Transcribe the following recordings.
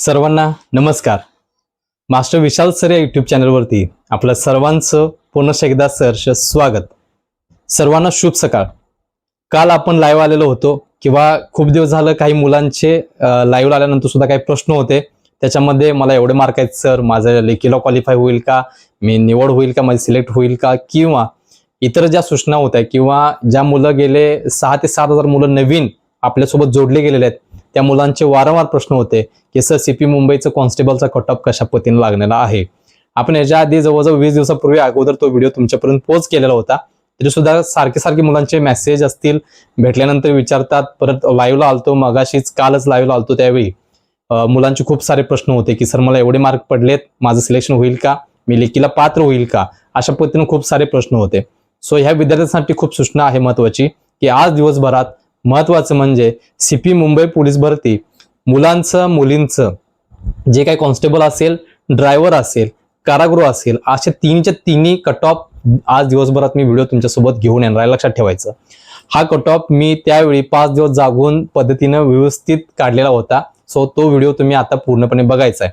सर्वांना नमस्कार. Master Vishal sir या यूट्यूब चॅनलवरती आपलं सर्वांचं पुनश्च एकदा सहर्ष स्वागत. सर्वांना शुभ सकाळ. काल आपण लाईव्ह आलेलो होतो किंवा खूप दिवस झालं काही मुलांचे लाईव्ह आल्यानंतर सुद्धा काही प्रश्न होते. त्याच्यामध्ये मला एवढे मार्क आहेत सर माझं लेखीला क्वालिफाय होईल का? मी निवड होईल का? माझी सिलेक्ट होईल का? किंवा इतर ज्या सूचना होत्या किंवा ज्या मुलं गेले सहा ते सात हजार मुलं नवीन आपल्यासोबत जोडले गेलेले आहेत त्या मुलांचे वारंवार प्रश्न होते की सर सी पी मुंबईचं कॉन्स्टेबलचा कट ऑफ कशा पद्धतीने लागलेला आहे? आपण याच्या आधी जवळजवळ वीस दिवसापूर्वी अगोदर तो व्हिडिओ तुमच्यापर्यंत पोच केलेला होता. तरी सुद्धा सारखे सारखे मुलांचे मेसेज असतील भेटल्यानंतर विचारतात परत लाईव्हला आलतो मगाशीच कालच लाईव्हला आलतो त्यावेळी. मुलांचे खूप सारे प्रश्न होते की सर मला एवढे मार्क पडलेत माझं सिलेक्शन होईल का? मी लेखीला पात्र होईल का? अशा पद्धतीने खूप सारे प्रश्न होते. सो ह्या विद्यार्थ्यांसाठी खूप सूचना आहे महत्वाची की आज दिवसभरात महत्वाचं म्हणजे सीपी मुंबई पोलीस भरती. मुलांचं मुलींचं जे काही कॉन्स्टेबल असेल ड्रायव्हर असेल कारागृह असेल असे तीनच्या तिन्ही कट ऑफ आज दिवसभरात मी व्हिडिओ तुमच्यासोबत घेऊन येणार आहे. लक्षात ठेवायचं. हा कट ऑफ मी त्यावेळी पाच दिवस जागून पद्धतीनं व्यवस्थित काढलेला होता. सो तो व्हिडिओ तुम्ही आता पूर्णपणे बघायचा आहे.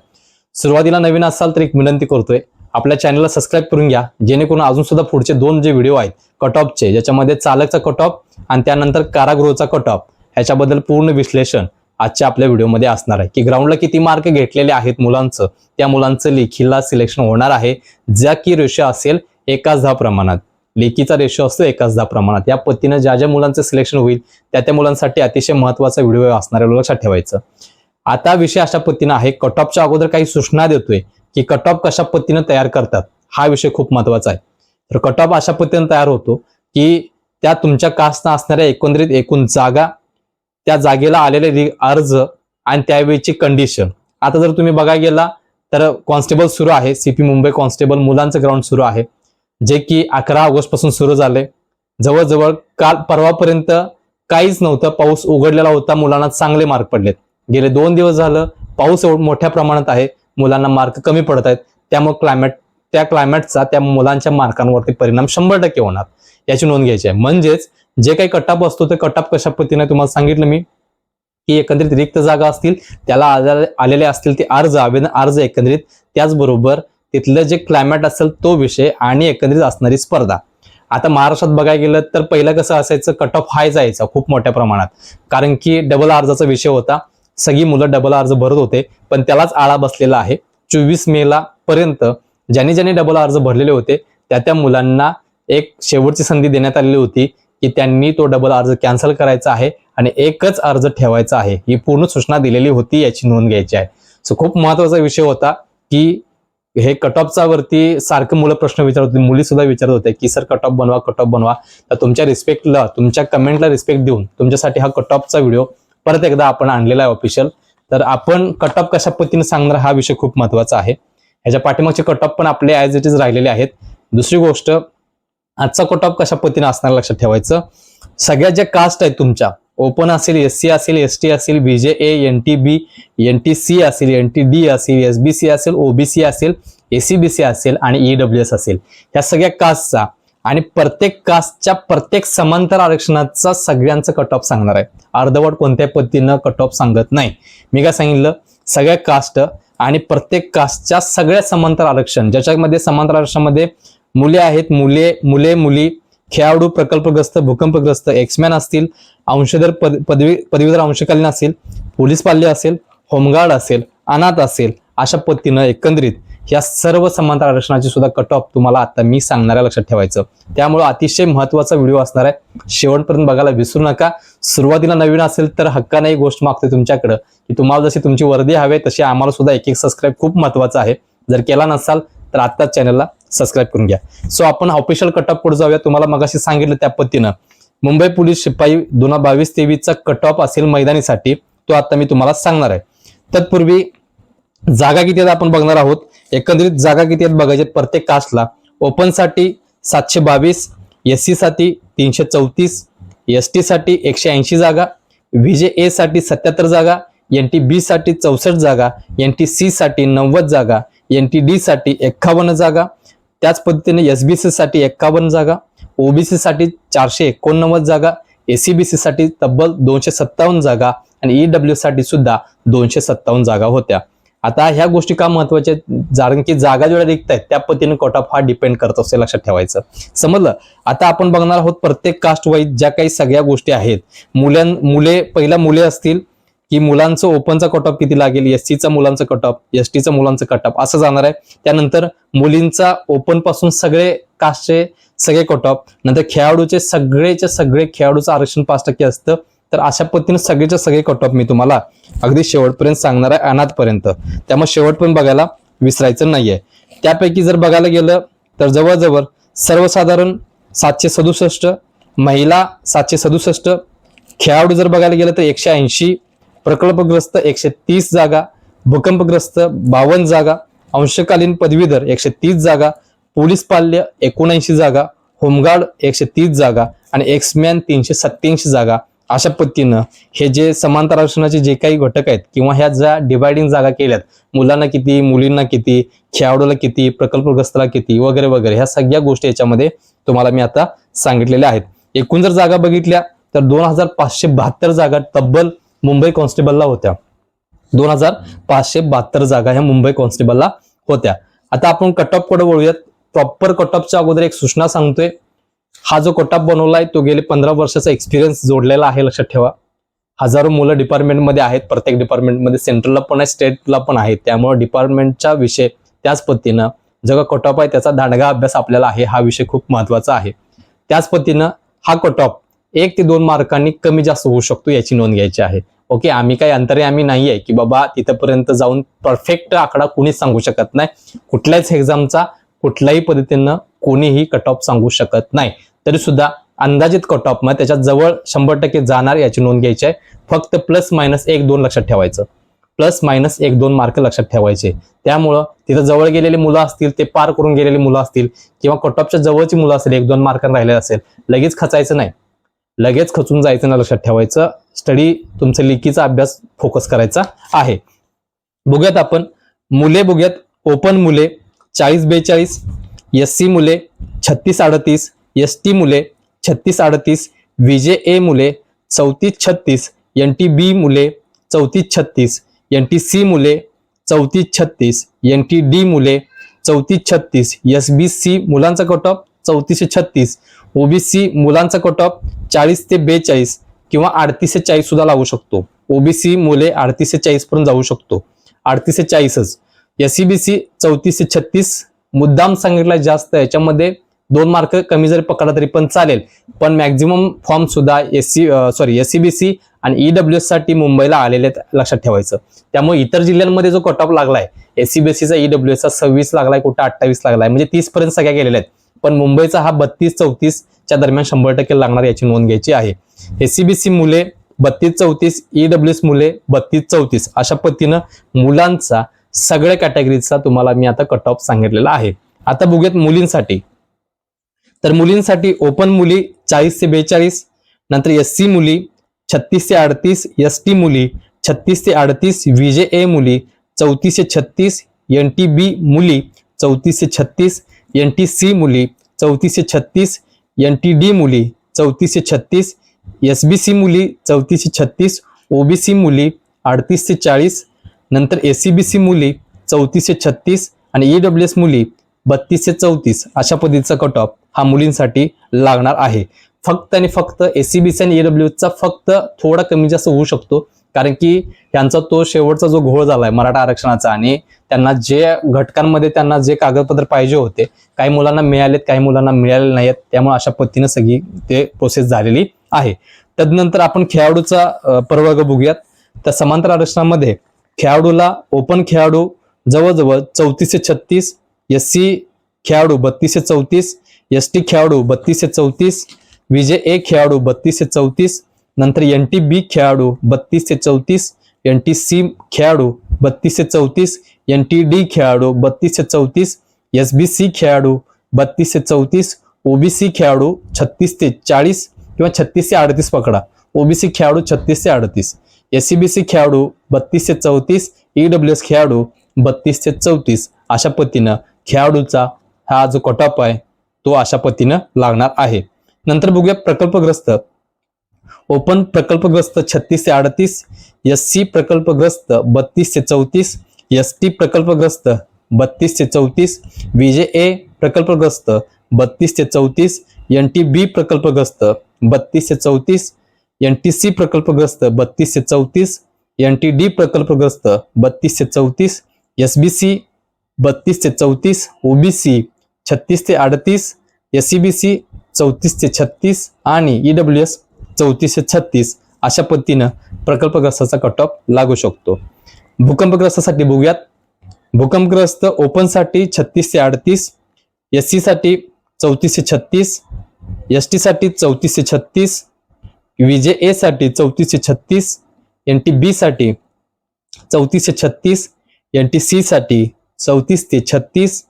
सुरुवातीला नवीन असाल तर एक विनंती करतोय. आपल्या चॅनलला सबस्क्राईब करून घ्या. जेणेकरून अजून सुद्धा पुढचे दोन जे व्हिडिओ आहेत कट ऑफचे ज्याच्यामध्ये चालकचा कट ऑफ आणि त्यानंतर कारागृहचा कट ऑफ ह्याच्याबद्दल पूर्ण विश्लेषण आजच्या आपल्या व्हिडिओमध्ये असणार आहे. की ग्राउंडला किती मार्क घेतलेले आहेत मुलांचं त्या मुलांचं लेखीला सिलेक्शन होणार आहे. ज्या की रेशो असेल एकाच दहा प्रमाणात. लेखीचा रेशो असतो एकाच दहा प्रमाणात. या पद्धतीनं ज्या ज्या मुलांचं सिलेक्शन होईल त्या त्या मुलांसाठी अतिशय महत्त्वाचा व्हिडिओ असणार आहे. लक्षात ठेवायचं. आता विषय अशा पद्धतीनं आहे. कट ऑफच्या अगोदर काही सूचना देतोय. की कट ऑफ कशा पद्धतीनं तयार करतात हा विषय खूप महत्त्वाचा आहे. तर कट ऑफ अशा पद्धतीनं तयार होतो की त्या तुमच्या कास्टनं असणाऱ्या एकंदरीत एकूण जागा त्या जागेला आलेले अर्ज आणि त्यावेळीची कंडिशन आता जर तुम्ही बघायला गेला तर कॉन्स्टेबल सुरू आहे सीपी मुंबई कॉन्स्टेबल मुलांचं ग्राउंड सुरू आहे जे की अकरा ऑगस्टपासून सुरू झाले जवळजवळ काल परवापर्यंत काहीच नव्हतं पाऊस उघडलेला होता मुलांना चांगले मार्क पडलेत. गेले दोन दिवस झालं पाऊस मोठ्या प्रमाणात आहे. मुलांना मार्क कमी पडत आहेत त्यामुळे क्लायमेट त्या क्लायमेटचा त्या मुलांच्या मार्कांवरती परिणाम शंभर टक्के होणार. याची नोंद घ्यायची आहे. म्हणजेच जे काही कटाप असतो ते कटाप कशा पद्धतीने तुम्हाला सांगितलं मी? की एकंदरीत रिक्त जागा असतील त्याला आले- आलेले असतील ते अर्ज आवेदन अर्ज एकंदरीत त्याचबरोबर तिथलं जे क्लायमेट असेल तो विषय आणि एकंदरीत असणारी स्पर्धा. आता महाराष्ट्रात बघायला गेलं तर पहिलं कसं असायचं? कट ऑफ हाय जायचा खूप मोठ्या प्रमाणात. कारण की डबल अर्जाचा विषय होता. सगळी मुलं डबल अर्ज भरत होते पण त्यालाच आळा बसलेला आहे. चोवीस मेला पर्यंत ज्यांनी ज्यांनी डबल अर्ज भरलेले होते त्या त्या मुलांना एक शेवटची संधी देण्यात आलेली होती की त्यांनी तो डबल अर्ज कॅन्सल करायचा आहे आणि एकच अर्ज ठेवायचा आहे. ही पूर्ण सूचना दिलेली होती याची नोंद घ्यायची आहे. सो खूप महत्त्वाचा विषय होता की हे कट ऑफचा वरती सारखं मुलं प्रश्न विचारत होती मुली सुद्धा विचारत होते की सर कट ऑफ बनवा कट ऑफ बनवा. तर तुमच्या रिस्पेक्टला तुमच्या कमेंटला रिस्पेक्ट देऊन तुमच्यासाठी हा कट ऑफचा व्हिडिओ परत एकदा आपण आणलेला आहे ऑफिशियल तर आपण कट ऑफ कशा पद्धतीने सांगणार हा विषय खूप महत्त्वाचा आहे. ह्याच्या पाठीमागचे कट ऑफ पण आपले ॲज इट इज राहिलेले आहेत. दुसरी गोष्ट आजचा कट ऑफ कशा पद्धतीने असणार लक्षात ठेवायचं? सगळ्या ज्या कास्ट आहेत तुमच्या ओपन असेल एस सी असेल एस टी असेल BJ A N T B N T C असेल एन टी डी असेल एस बी सी असेल ओबीसी असेल एसीबीसी असेल आणि ईडब्ल्यू एस असेल. ह्या सगळ्या कास्टचा आणि प्रत्येक कास्टच्या प्रत्येक समांतर आरक्षणाचा सगळ्यांचं कट ऑफ सांगणार आहे. अर्धवट कोणत्या पद्धतीनं कट ऑफ सांगत नाही. मी काय सांगितलं? सगळ्या कास्ट आणि प्रत्येक कास्टच्या सगळ्या समांतर आरक्षण ज्याच्यामध्ये समांतर आरक्षणामध्ये मुले आहेत मुले मुले मुली खेळाडू प्रकल्पग्रस्त भूकंपग्रस्त एक्समॅन असतील अंशधर पद पदवी पदवीधर अंशकालीन असेल पोलीस पाल्य असेल होमगार्ड असेल अनाथ असेल अशा पद्धतीनं एकंदरीत या सर्व समांतर आरक्षणाची सुद्धा कट ऑफ तुम्हाला आता मी सांगणार आहे लक्षात ठेवायचं. त्यामुळे अतिशय महत्त्वाचा व्हिडिओ असणार आहे. शेवटपर्यंत बघायला विसरू नका. सुरुवातीला नवीन असेल तर हक्काने एक गोष्ट मागते तुमच्याकडं. की तुम्हाला जशी तुमची वर्दी हवे तशी आम्हाला सुद्धा एक एक सबस्क्राईब खूप महत्वाचं आहे. जर केला नसाल तर आत्ताच चॅनलला सबस्क्राईब करून घ्या. सो आपण ऑफिशियल कट ऑफ पुढे जाऊया. तुम्हाला मगाशी सांगितलं त्या पद्धतीनं. मुंबई पोलीस शिपाई दोन हजार बावीस तेवीसचा कट ऑफ असेल मैदानीसाठी तो आता मी तुम्हाला सांगणार आहे. तत्पूर्वी जागा किती आहेत आपण बघणार आहोत? एकंदरीत जागा किती आहेत बघायचे प्रत्येक कास्टला ओपनसाठी सातशे बावीस एस सीसाठी तीनशे चौतीस एस टीसाठी एकशे ऐंशी जागा व्हीजे ए साठी सत्याहत्तर जागा एन टी बी साठी चौसष्ट जागा एन टी सी साठी नव्वद जागा एन टी डी साठी एक्कावन्न जागा त्याच पद्धतीने एस बी सी साठी एक्कावन्न जागा ओबीसी साठी चारशे एकोणनव्वद जागा एसीबीसी साठी तब्बल दोनशे सत्तावन्न जागा आणि ईडब्ल्यू साठी सुद्धा दोनशे सत्तावन्न जागा होत्या. आता ह्या गोष्टी का महत्त्वाच्या आहेत? कारण की जागा जेवढ्या रिक्त आहेत त्या पद्धतीने कट ऑफ हा डिपेंड करत असते लक्षात ठेवायचं. समजलं? आता आपण बघणार आहोत प्रत्येक कास्ट वाईज ज्या काही सगळ्या गोष्टी आहेत मुलां मुले पहिल्या मुले असतील की मुलांचं ओपनचा कट ऑफ किती लागेल? एस चा मुलांचं कट ऑफ एस टीचं मुलांचं कट ऑफ असं जाणार आहे. त्यानंतर मुलींचा ओपनपासून सगळे कास्टचे सगळे कट ऑफ नंतर खेळाडूचे सगळेचे सगळे खेळाडूचं आरक्षण पाच टक्के असतं. तर अशा पद्धतीने सगळेच्या सगळे कट ऑफ मी तुम्हाला अगदी शेवटपर्यंत सांगणार आहे अनाथपर्यंत. त्यामुळे शेवटपर्यंत बघायला विसरायचं नाहीये. त्यापैकी जर बघायला गेलं तर जवळजवळ सर्वसाधारण सातशे सदुसष्ट महिला सातशे सदुसष्ट खेळाडू जर बघायला गेलं तर एकशे ऐंशी प्रकल्पग्रस्त एकशे तीस जागा भूकंपग्रस्त बावन्न जागा अंशकालीन पदवीधर एकशे तीस जागा पोलीस पाल्य एकोणऐंशी जागा होमगार्ड एकशे तीस जागा आणि एक्समॅन तीनशे सत्याऐंशी जागा. अशा पद्धतीनं हे जे समांतर आरक्षणाचे जे काही घटक आहेत किंवा ह्या ज्या डिवायडिंग जागा केल्यात मुलांना किती मुलींना किती खेळाडूला किती प्रकल्पग्रस्ताला किती वगैरे वगैरे ह्या सगळ्या गोष्टी याच्यामध्ये तुम्हाला मी आता सांगितलेल्या आहेत. एकूण जर जागा बघितल्या तर दोन हजार पाचशे बहात्तर जागा तब्बल मुंबई कॉन्स्टेबलला होत्या. दोन हजार पाचशे बहात्तर जागा ह्या मुंबई कॉन्स्टेबलला होत्या. आता आपण कट ऑफकडे वळूयात? प्रॉपर कट ऑफच्या अगोदर एक सूचना सांगतोय. हा जो कोटाप बनवला बनवलाय तो गेले पंधरा वर्षाचा एक्सपिरियन्स जोडलेला आहे लक्षात ठेवा. हजारो मुलं डिपार्टमेंटमध्ये आहेत प्रत्येक डिपार्टमेंटमध्ये सेंट्रलला पण आहे स्टेटला पण आहे. त्यामुळे डिपार्टमेंटचा विषय त्याच पद्धतीनं जगा कोटॉप आहे त्याचा दांडगा अभ्यास आपल्याला आहे हा विषय खूप महत्त्वाचा आहे. त्याच पद्धतीनं हा कटॉप एक ते दोन मार्कांनी कमी जास्त होऊ शकतो याची नोंद घ्यायची आहे. ओके आम्ही काही अंतरे आम्ही नाही आहे की बाबा तिथपर्यंत जाऊन परफेक्ट आकडा कोणीच सांगू शकत नाही. कुठल्याच एक्झामचा कुठल्याही पद्धतीनं कोणीही कट ऑफ सांगू शकत नाही. तरी सुद्धा अंदाजित कट ऑफमध्ये जवळ शंभर टक्के जाणार याची नोंद घ्यायची आहे. फक्त प्लस मायनस एक दोन लक्षात ठेवायचं. प्लस मायनस एक दोन मार्क लक्षात ठेवायचे. त्यामुळं तिथं जवळ गेलेली मुलं असतील ते पार करून गेलेली मुलं असतील किंवा कट ऑफच्या जवळची मुलं असेल एक दोन मार्क राहिले असेल लगेच खचायचं नाही. लगेच खचून जायचं ना लक्षात ठेवायचं. स्टडी तुमचा लिकीचा अभ्यास फोकस करायचा आहे. बघूयात आपण. मुले बघूयात. ओपन मुले चाळीस बेचाळीस. एस सी मुले छत्तीस अडतीस. एस टी मुले छत्तीस अडतीस विजे ए मुले चौतीस छत्तीस एन टी बी मुले चौतीस छत्तीस एन टी सी मुले चौतीस छत्तीस एन टी डी मुले चौतीस छत्तीस एस बी सी मुलांचा कट ऑफ चौतीसशे छत्तीस ओबीसी मुलांचा कट ऑफ चाळीस ते बेचाळीस किंवा अडतीस ते चाळीस सुद्धा लागू शकतो. ओबीसी मुले अडतीस ते चाळीस पर्यंत जाऊ शकतो. अडतीस ते चाळीसच. बी चौतीस ते छत्तीस मुद्दाम सांगितला जास्त याच्यामध्ये दोन मार्क कमी जरी पकडला तरी पण चालेल. पण मॅक्झिमम फॉर्म सुद्धा एस सी सॉरी एससीबीसी आणि ईडब्ल्यू एससाठी मुंबईला आलेले आहेत लक्षात ठेवायचं. त्यामुळे इतर जिल्ह्यांमध्ये जो कट ऑफ लागलाय एससीबीसीचा ईडब्ल्यू एसचा सव्वीस लागलाय कुठं अठ्ठावीस लागलाय म्हणजे तीस पर्यंत सगळ्या गेलेल्या आहेत. पण मुंबईचा हा बत्तीस चौतीस च्या दरम्यान शंभर टक्के लागणार याची नोंद घ्यायची आहे. एससीबीसी मुले बत्तीस चौतीस ईडब्ल्यू एस मुले बत्तीस चौतीस अशा पद्धतीनं मुलांचा सगळ्या कॅटेगरीचा तुम्हाला मी आता कट ऑफ सांगितलेला आहे. आता बघूयात मुलींसाठी. तर मुलींसाठी ओपन मुली चाळीस ते बेचाळीस नंतर एस सी मुली छत्तीस ते अडतीस एस टी मुली छत्तीस ते अडतीस विजे ए मुली चौतीस ते छत्तीस एन टी बी मुली चौतीस ते छत्तीस एन टी सी मुली चौतीस ते छत्तीस एन टी डी मुली चौतीस ते छत्तीस एस बी सी मुली चौतीस ते छत्तीस ओबीसी मुली अडतीस ते चाळीस नंतर एस सी बी सी मुली चौतीस ते छत्तीस आणि ई डब्ल्यू एस मुली बत्तीस ते चौतीस अशा पद्धतीचा कट ऑफ हा मुलींसाठी लागणार आहे. फक्त आणि फक्त एसीबीसी आणि ईडब्ल्यूचा फक्त थोडा कमी जास्त होऊ शकतो. कारण की यांचा तो शेवटचा जो घोळ झालाय मराठा आरक्षणाचा आणि त्यांना जे घटकांमध्ये त्यांना जे कागदपत्र पाहिजे होते काही मुलांना मिळालेत काही मुलांना मिळाले नाहीत त्यामुळे अशा पद्धतीनं सगळी ते प्रोसेस झालेली आहे. तदनंतर आपण खेळाडूचा प्रवर्ग बघूयात. तर समांतर आरक्षणामध्ये खेळाडूला ओपन खेळाडू जवळजवळ चौतीसशे छत्तीस एस सी खेळाडू बत्तीसशे चौतीस एस टी खेळाडू बत्तीस ते चौतीस विजय ए खेळाडू बत्तीस ते चौतीस नंतर एन टी बी खेळाडू बत्तीस ते चौतीस एन टी सी खेळाडू बत्तीस ते चौतीस एन टी डी खेळाडू बत्तीस ते चौतीस एस बी सी खेळाडू बत्तीस ते चौतीस ओबीसी खेळाडू छत्तीस ते चाळीस किंवा छत्तीस ते अडतीस पकडा. ओबीसी खेळाडू छत्तीस ते अडतीस एस सी बी सी खेळाडू बत्तीस ते चौतीस ईडब्ल्यू एस खेळाडू बत्तीस ते चौतीस. अशा पद्धतीनं खेळाडूचा हा जो कटऑफ आहे तो अशा पद्धतीनं लागणार आहे. नंतर बघूया प्रकल्पग्रस्त. ओपन प्रकल्पग्रस्त छत्तीस ते अडतीस एस सी प्रकल्पग्रस्त बत्तीस ते चौतीस एस टी प्रकल्पग्रस्त बत्तीस ते चौतीस विजे ए प्रकल्पग्रस्त बत्तीस ते चौतीस एन टी बी प्रकल्पग्रस्त बत्तीस ते चौतीस एन टी सी प्रकल्पग्रस्त बत्तीस ते चौतीस एन टी डी प्रकल्पग्रस्त बत्तीस ते चौतीस एस बी सी बत्तीस ते चौतीस ओबीसी छत्तीस ते अडतीस एस सी बी सी चौतीस ते छत्तीस आणि ई डब्ल्यू एस चौतीस ते छत्तीस अशा पद्धतीनं प्रकल्पग्रस्ताचा कट ऑफ लागू शकतो. भूकंपग्रस्तासाठी बघूयात. भूकंपग्रस्त ओपनसाठी छत्तीस ते अडतीस एस सीसाठी चौतीस ते छत्तीस एस टीसाठी चौतीस ते छत्तीस विजे जे एसाठी चौतीस ते छत्तीस एन टी बीसाठी चौतीस ते छत्तीस एन टी सीसाठी चौतीस ते छत्तीस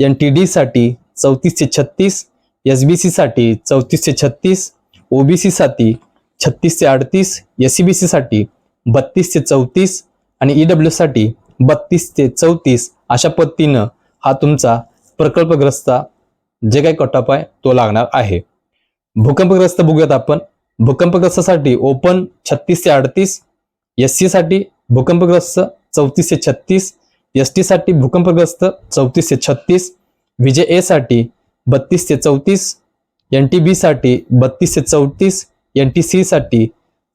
एन टी डीसाठी चौतीसशे छत्तीस एस बी सीसाठी चौतीसशे छत्तीस ओ बी सीसाठी छत्तीसशे अडतीस एस सी बी सीसाठी बत्तीसशे चौतीस आणि ई डब्ल्यूसाठी बत्तीस ते चौतीस अशा पद्धतीनं हा तुमचा प्रकल्पग्रस्त जे काही कटअप आहे तो लागणार आहे. भूकंपग्रस्त बघूयात आपण. भूकंपग्रस्तासाठी ओपन छत्तीस ते अडतीस एस सीसाठी भूकंपग्रस्त चौतीसशे छत्तीस एस टी साठी भूकंपग्रस्त चौतीस ते छत्तीस विजे ए साठी बत्तीस ते चौतीस एन टी बी साठी बत्तीस ते चौतीस एन टी सी साठी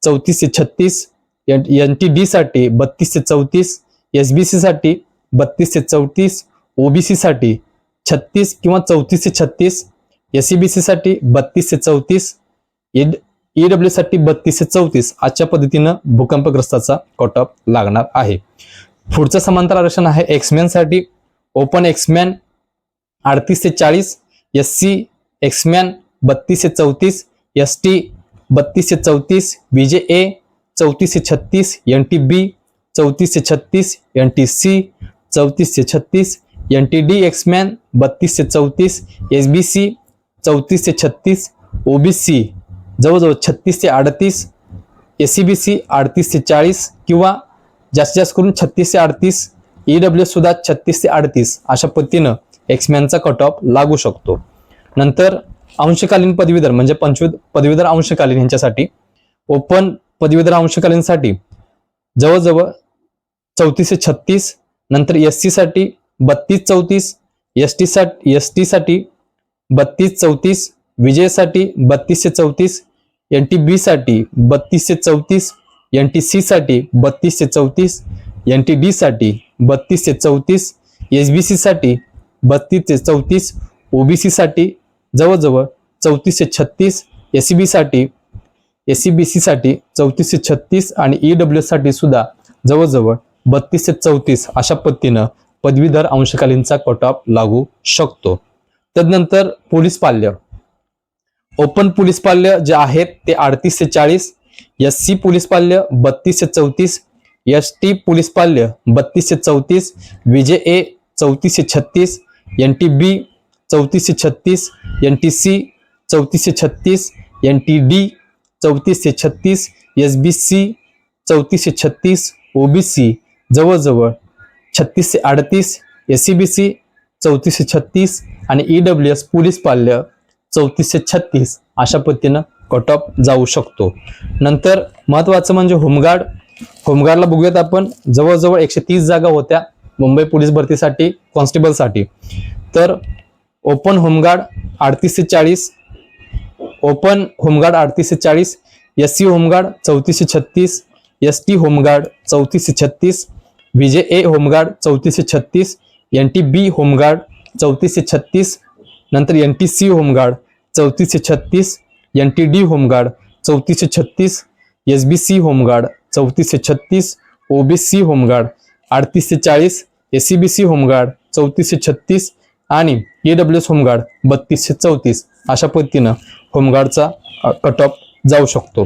चौतीस ते छत्तीस एन टी डी साठी बत्तीस ते चौतीस एस बी सी साठी बत्तीस ते चौतीस ओबीसी साठी छत्तीस किंवा चौतीस ते छत्तीस एस सी बी सी साठी बत्तीस ते चौतीस ई डब्ल्यू साठी बत्तीस ते चौतीस अशा पद्धतीनं भूकंपग्रस्ताचा कट ऑफ लागणार आहे. पुढचं समांतर आरक्षण आहे एक्समॅनसाठी ओपन एक्समॅन अडतीस ते चाळीस. एस सी एक्समॅन बत्तीस ते चौतीस. एस टी बत्तीस ते चौतीस. विजे ए चौतीस ते छत्तीस. एन टी बी चौतीस ते छत्तीस. एन टी सी चौतीस ते छत्तीस. एन टी डी एक्समॅन बत्तीस ते चौतीस. एस बी सी चौतीस ते छत्तीस. सी जवळजवळ छत्तीस ते अडतीस. एस सी बी सी अडतीस ते चाळीस किंवा जास्तीत जास्त करून छत्तीस ते अडतीस ई डब्ल्यू सुद्धा छत्तीस ते अडतीस अशा पद्धतीनं एक्समॅनचा कट ऑफ लागू शकतो. नंतर अंशकालीन पदवीधर म्हणजे पंचवी पदवीधर अंशकालीन यांच्यासाठी ओपन पदवीधर अंशकालीनसाठी जवळजवळ चौतीस ते छत्तीस नंतर एस सीसाठी बत्तीस चौतीस एस टी साठी एस टीसाठी बत्तीस चौतीस विजयसाठी बत्तीस ते चौतीस एन टी बीसाठी बत्तीस ते चौतीस एन टी सी साठी बत्तीस ते चौतीस एन टी डी साठी बत्तीस ते चौतीस एस बी सी साठी बत्तीस ते चौतीस ओबीसी साठी जवळजवळ चौतीस ते छत्तीस एस सी बी साठी एस सी बी सी साठी चौतीस ते छत्तीस आणि ई डब्ल्यू साठी सुद्धा जवळजवळ बत्तीस ते चौतीस अशा पद्धतीनं पदवीधर अंशकालीनचा कट ऑफ लागू शकतो. तदनंतर पोलीस पाल्य. ओपन पोलीस पाल्य जे आहेत ते अडतीस ते चाळीस एस सी पोलीस पाल्य बत्तीसशे चौतीस एस टी पोलीस पाल्य बत्तीसशे चौतीस विजे ए चौतीसशे छत्तीस एन टी बी चौतीसशे छत्तीस एन टी सी चौतीसशे छत्तीस एन टी डी चौतीसशे छत्तीस एस बी सी चौतीसशे छत्तीस ओ बी सी जवळजवळ छत्तीसशे अडतीस एस सी बी सी चौतीसशे छत्तीस आणि ई डब्ल्यू एस पोलीस पाल्य चौतीसशे छत्तीस. अशा पद्धतीनं कट ऑफ जाऊ शकतो. नंतर महत्वाचं म्हणजे होमगार्ड. होमगार्डला बघूयात आपण. जवळजवळ एकशे तीस जागा होत्या मुंबई पोलीस भरतीसाठी कॉन्स्टेबलसाठी. तर ओपन होमगार्ड अडतीस ते चाळीस ओपन होमगार्ड अडतीस ते चाळीस एस सी होमगार्ड चौतीसशे छत्तीस एस टी होमगार्ड चौतीसशे छत्तीस विजे ए होमगार्ड चौतीसशे छत्तीस N T B home guard चौतीसशे छत्तीस नंतर N T C home guard चौतीसशे छत्तीस N T D home guard चौतीसशे छत्तीस S B C home guard चौतीसशे छत्तीस O B C home guard अडतीसशे चाळीस S C B C home guard चौतीसशे छत्तीस आणि A W S home guard बत्तीसशे चौतीस अशा पद्धतीनं होमगार्डचा cut off जाऊ शकतो.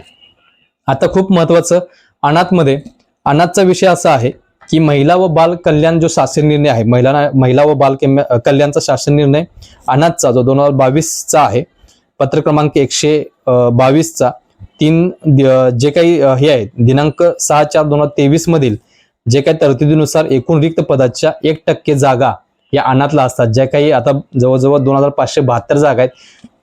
आता खूप महत्वाचं अनाथमध्ये अनाथचा विषय असा आहे की महिला व बाल कल्याण जो शासन निर्णय आहे महिला महिला व बाल केम- कल्याणचा शासन निर्णय अनाथचा जो दोन हजार बावीसचा आहे पत्र क्रमांक एकशे बावीसचा. तीन जे काही हे आहेत दिनांक सहा चार दोन हजार तेवीस मधील जे काही तरतुदीनुसार एकूण रिक्त पदाच्या एक टक्के जागा या अनाथला असतात ज्या काही आता जवळजवळ दोन हजार पाचशे बहात्तर जागा आहेत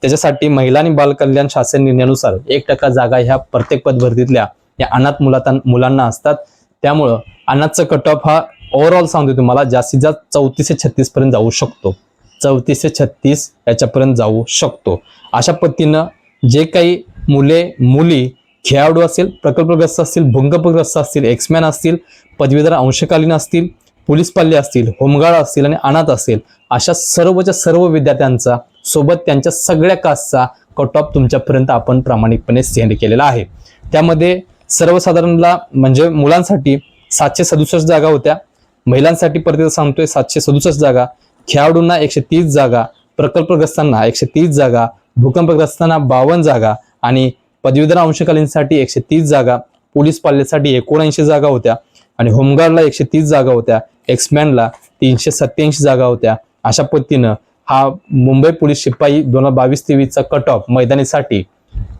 त्याच्यासाठी महिला आणि बालकल्याण शासन निर्णयानुसार एक टक्का जागा ह्या प्रत्येक पदभरतीतल्या या अनाथ मुलात मुलांना असतात. त्यामुळं अनाथचा कट ऑफ हा ओव्हरऑल सांगतो तुम्हाला जास्तीत जास्त चौतीस ते छत्तीस पर्यंत जाऊ शकतो. चौतीस ते छत्तीस याच्यापर्यंत जाऊ शकतो. अशा पद्धतीनं जे काही मुले मुली खेळाडू असेल प्रकल्पग्रस्त असतील भूकंपग्रस्त असतील एक्समॅन असतील पदवीधर अंशकालीन असतील पोलीस पाल्ले असतील होमगार्ड असतील आणि अनाथ असतील अशा सर्वच्या सर्व विद्यार्थ्यांचा सोबत त्यांच्या सगळ्या कास्टचा कट ऑफ तुमच्यापर्यंत आपण प्रामाणिकपणे सेंड केलेला आहे. त्यामध्ये सर्वसाधारणला म्हणजे मुलांसाठी सातशे सदुसष्ट जागा होत्या. महिलांसाठी परत सांगतोय सातशे सदुसष्ट जागा. खेळाडूंना एकशे तीस जागा प्रकल्पग्रस्तांना एकशे तीस जागा भूकंपग्रस्तांना बावन्न जागा आणि पदवीधर अंशकालीनसाठी एकशे तीस जागा पोलीस पाल्यासाठी एकोणऐंशी जागा होत्या आणि होमगार्डला एकशे तीस जागा होत्या एक्समॅनला तीनशे सत्याऐंशी जागा होत्या. अशा पद्धतीनं हा मुंबई पोलीस शिपाई दोन हजार बावीस तेवीसचा कट ऑफ मैदानीसाठी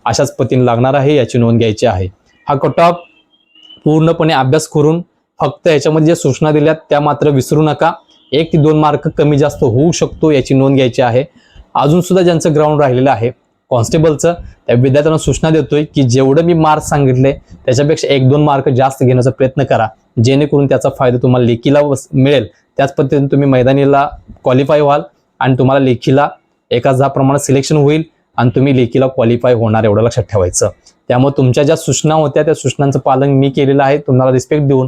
अशाच पद्धतीने लागणार आहे याची नोंद घ्यायची आहे. हा कट ऑफ पूर्णपणे अभ्यास करून फक्त याच्यामध्ये ज्या सूचना दिल्यात त्या मात्र विसरू नका. एक ते दोन मार्क कमी जास्त होऊ शकतो याची नोंद घ्यायची आहे. अजून सुद्धा ज्यांचं ग्राउंड राहिलेलं आहे कॉन्स्टेबलचं त्या विद्यार्थ्यांना सूचना देतोय की जेवढं मी मार्क सांगितले त्याच्यापेक्षा एक दोन मार्क जास्त घेण्याचा प्रयत्न करा. जेणेकरून त्याचा फायदा तुम्हाला लेखीला मिळेल. त्याच पद्धतीने तुम्ही मैदानीला क्वालिफाय व्हाल आणि तुम्हाला लेखीला एका जा प्रमाणात सिलेक्शन होईल आणि तुम्ही लेखीला क्वालिफाय होणार एवढं लक्षात ठेवायचं. त्यामुळे तुमच्या ज्या सूचना होत्या त्या सूचनांचं पालन मी केलेलं आहे. तुम्हाला रिस्पेक्ट देऊन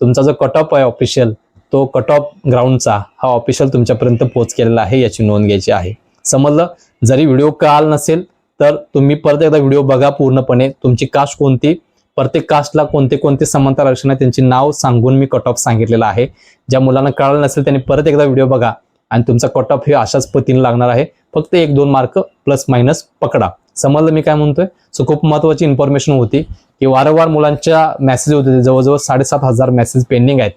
तुमचा जो कट ऑफ आहे ऑफिशियल तो कट ऑफ ग्राउंडचा हा ऑफिशियल तुमच्यापर्यंत पोच केलेला आहे याची नोंद घ्यायची आहे. समजलं? जरी व्हिडिओ कळाल नसेल तर तुम्ही परत एकदा व्हिडिओ बघा पूर्णपणे. तुमची कास्ट कोणती? प्रत्येक कास्टला कोणते कोणते समांतर आरक्षण आहे त्यांचे नाव सांगून मी कट ऑफ सांगितलेलं आहे. ज्या मुलांना कळालं नसेल त्यांनी परत एकदा व्हिडिओ बघा. आणि तुमचा कट ऑफ हे अशाच पद्धतीने लागणार आहे. फक्त एक दोन मार्क प्लस मायनस पकडा. समजलं मी काय म्हणतोय? सो खूप महत्वाची इन्फॉर्मेशन होती की वारंवार मुलांच्या मेसेज होते. जवळजवळ साडेसात हजार मेसेज पेंडिंग आहेत.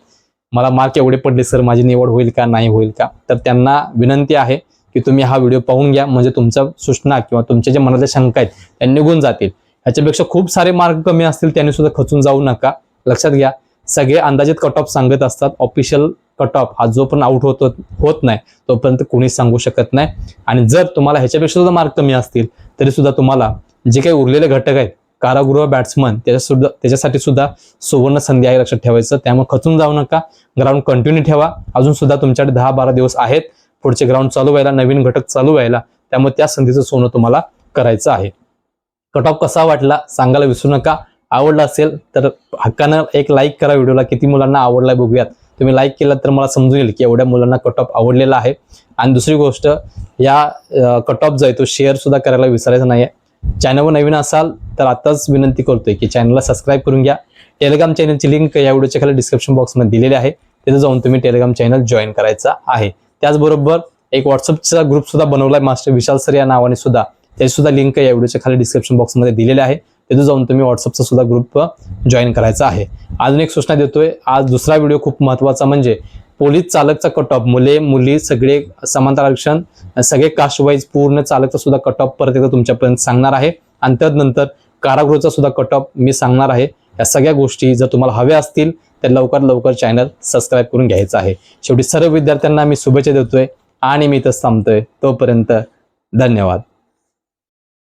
मला मार्क एवढे पडले सर माझी निवड होईल का नाही होईल का? तर त्यांना विनंती आहे की तुम्ही हा व्हिडिओ पाहून घ्या. म्हणजे तुमच्या सूचना किंवा तुमच्या ज्या मनातल्या शंका आहेत त्या निघून जातील. ह्याच्यापेक्षा खूप सारे मार्क कमी असतील त्यांनी सुद्धा खचून जाऊ नका. लक्षात घ्या सगळे अंदाजित कट ऑफ सांगत असतात. ऑफिशियल कट ऑफ हा जो पण आउट होत होत नाही तोपर्यंत कोणीच सांगू शकत नाही. आणि जर तुम्हाला ह्याच्यापेक्षा सुद्धा मार्क कमी असतील तरी सुद्धा तुम्हाला जे काही उरलेले घटक आहेत कारागृह बॅट्समन त्याच्या सुद्धा त्याच्यासाठी सुद्धा सुवर्ण संधी आहे लक्षात ठेवायचं. त्यामुळे खचून जाऊ नका. ग्राउंड कंटिन्यू ठेवा. अजून सुद्धा तुमच्याकडे दहा बारा दिवस आहेत. पुढचे ग्राउंड चालू व्हायला नवीन घटक चालू व्हायला त्यामुळे त्या संधीचं सोनं तुम्हाला करायचं आहे. कट ऑफ कसा वाटला सांगायला विसरू नका. आवडला असेल तर हक्कानं एक लाईक करा व्हिडिओला. किती मुलांना आवडलाय बघूयात. तुम्ही लाईक केला तर मला समजून येईल की एवढ्या मुलांना कट ऑफ आवडलेला आहे. आणि दुसरी गोष्ट या कट ऑफ जो आहे तो शेअर सुद्धा करायला विसरायचा नाही आहे चॅनलवर नवीन असाल तर आताच विनंती करतोय की चॅनलला सबस्क्राईब करून घ्या. टेलिग्राम चॅनलची लिंक या व्हिडिओच्या खाली डिस्क्रिप्शन बॉक्समध्ये दिलेली आहे. तिथे जाऊन तुम्ही टेलिग्राम चॅनल जॉईन करायचा आहे. त्याचबरोबर एक व्हॉट्सअपचा ग्रुप सुद्धा बनवलाय. मास्टर विशाल सर या नावाने सुद्धा. त्याची सुद्धा लिंक या व्हिडिओच्या खाली डिस्क्रिप्शन बॉक्समध्ये दिलेली आहे. तिथे जाऊन तुम्ही व्हॉट्सअपचा सुद्धा ग्रुप जॉईन करायचा आहे. अजून एक सूचना देतोय. आज दुसरा व्हिडिओ खूप महत्त्वाचा म्हणजे पोलीस चालकचा कट ऑफ मुले मुली सगळे समांतर आरक्षण सगळे कास्टवाईज पूर्ण चालकचा सुद्धा कट ऑफ परत एकदा तुमच्यापर्यंत सांगणार आहे. आणि त्यानंतर कारागृहचा सुद्धा कट ऑफ मी सांगणार आहे. या सगळ्या गोष्टी जर तुम्हाला हव्या असतील तर लवकर लवकर चॅनल सबस्क्राईब करून घ्यायचं आहे. शेवटी सर्व विद्यार्थ्यांना मी शुभेच्छा देतोय आणि मी इथं थांबतोय. तोपर्यंत धन्यवाद.